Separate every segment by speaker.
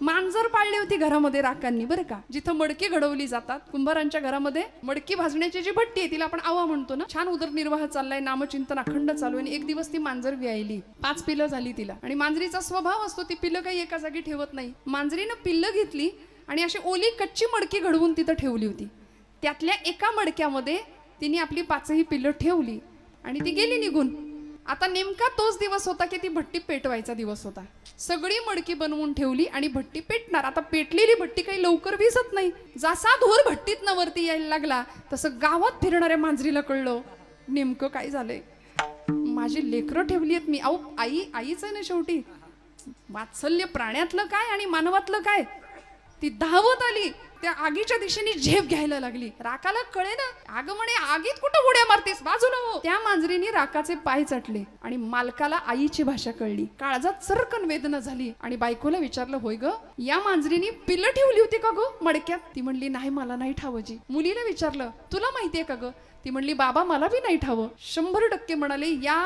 Speaker 1: मांजर पाळली होती घरामध्ये राखांनी बरं का? जिथं मडकी घडवली जातात कुंभारांच्या घरामध्ये मडकी भाजण्याची जी भट्टी आहे तिला आपण आवा म्हणतो ना? छान उदरनिर्वाह चाललाय नामचिंतन अखंड चालू आहे आणि एक दिवस ती मांजर व्यायली. पाच पिलं झाली तिला. आणि मांजरीचा स्वभाव असतो ती पिल्लं काही एका जागी ठेवत नाही. मांजरीनं पिल्लं घेतली आणि अशी ओली कच्ची मडकी घडवून तिथं ठेवली होती. त्यातल्या एका मडक्यामध्ये तिने आपली पाचही पिल्लं ठेवली आणि ती गेली निघून. आता नेमका तोच दिवस होता की ती भट्टी पेटवायचा दिवस होता. सगळी मडकी बनवून ठेवली आणि भट्टी पेटणार. आता पेटलेली भट्टी काही लवकर भिजत नाही. जसा धूर भट्टीत वरती यायला लागला तसं गावात फिरणाऱ्या मांजरीला कळलं नेमकं काय झालंय? माझी लेकरं ठेवली आहेत मी. अहो आई आईच आहे ना शेवटी. वात्सल्य प्राण्यातलं काय आणि मानवातलं काय? ती धावत आली. त्या आगीच्या दिशेने झेप घ्यायला लागली. राकाला कळे ना आग म्हणे आगीत कुठं उड्या मारतेस? बाजूला हो. त्या मांजरीने राकाचे पाय चटले आणि मालकाला आईची भाषा कळली. काळजात चरकन वेदना झाली आणि बायकोला विचारलं होय ग या मांजरीने पिल्लं ठेवली होती का ग मडक्यात? ती म्हणली नाही मला नाही ठावजी. मुलीला विचारलं तुला माहितीये का ग? ती म्हणली बाबा मला बी नाही ठावं. शंभर टक्के म्हणाले या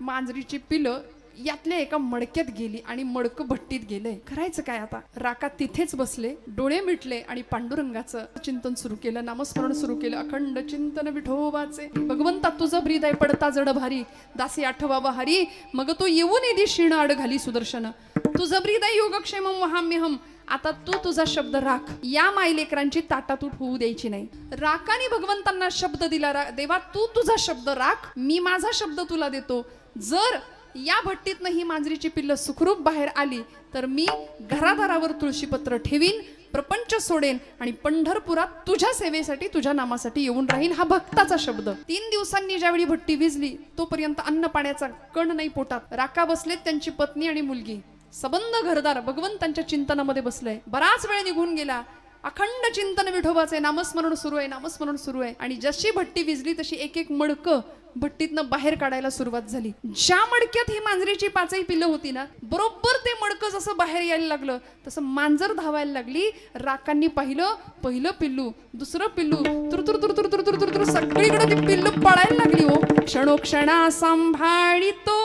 Speaker 1: मांजरीची पिलं यातल्या एका मडक्यात गेली आणि मडकं भट्टीत गेलंय करायचं काय आता? राका तिथेच बसले डोळे मिटले आणि पांडुरंगाचं चिंतन सुरू केलं नामस्मरण सुरू केलं. अखंड चिंतन विठोबाचे. भगवंता तुझं ब्रीद आहे पडता जड भारी. दासी आठवावा हरी. मग तो येऊन येदी क्षीण आड घाली सुदर्शन. तुझं ब्रीद आहे योगक्षेम वहाम्यहम आता तू तुझा शब्द राख. या मायलेकरांची ताटातूट होऊ द्यायची नाही. राकाने भगवंतांना शब्द दिला रा- देवा तू तुझा शब्द राख. मी माझा शब्द तुला देतो. जर या भट्टीतनं ही मांजरीची पिल्लं सुखरूप बाहेर आली तर मी घरादारावर तुळशीपत्र ठेवीन प्रपंच सोडेन आणि पंढरपुरात तुझ्या सेवेसाठी तुझ्या नामासाठी येऊन राहीन हा भक्ताचा शब्द. तीन दिवसांनी ज्यावेळी भट्टी विजली तोपर्यंत अन्न पाण्याचा कण नाही पोटात. राका बसलेत त्यांची पत्नी आणि मुलगी. सबंध घरदार भगवंतांच्या चिंतनामध्ये बसलंय. बराच वेळ निघून गेला. अखंड चिंतन विठोबाचे नामस्मरण सुरू आहे नामस्मरण सुरू आहे. आणि जशी भट्टी विजली तशी एक एक मडकं भट्टीतनं बाहेर काढायला सुरुवात झाली. ज्या मडक्यात ही मांजरीची पाचही पिल्लं होती ना बरोबर ते मडकं जसं बाहेर यायला लागलं तसं मांजर धावायला लागली. राकांनी पाहिलं पहिलं पिल्लू दुसरं पिल्लू तुरतुर तुरतुर तुरतुर तुरतुर सगळीकडे ती पिल्लू पळायला लागली हो. क्षणोक्षणा सांभाळितो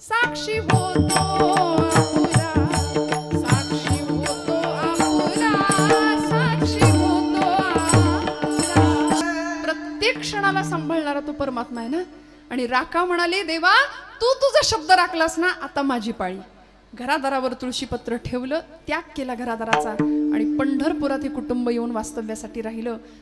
Speaker 1: साक्षी होतो. प्रत्येक सांभाळणारा तो परमात्मा आहे ना? आणि राका म्हणाले देवा तू तुझा शब्द राखलास ना आता माझी पाळी. घरादारावर तुळशीपत्र ठेवलं त्याग केला घरादाराचा. आणि पंढरपुरात हे कुटुंब येऊन वास्तव्यासाठी राहिलं.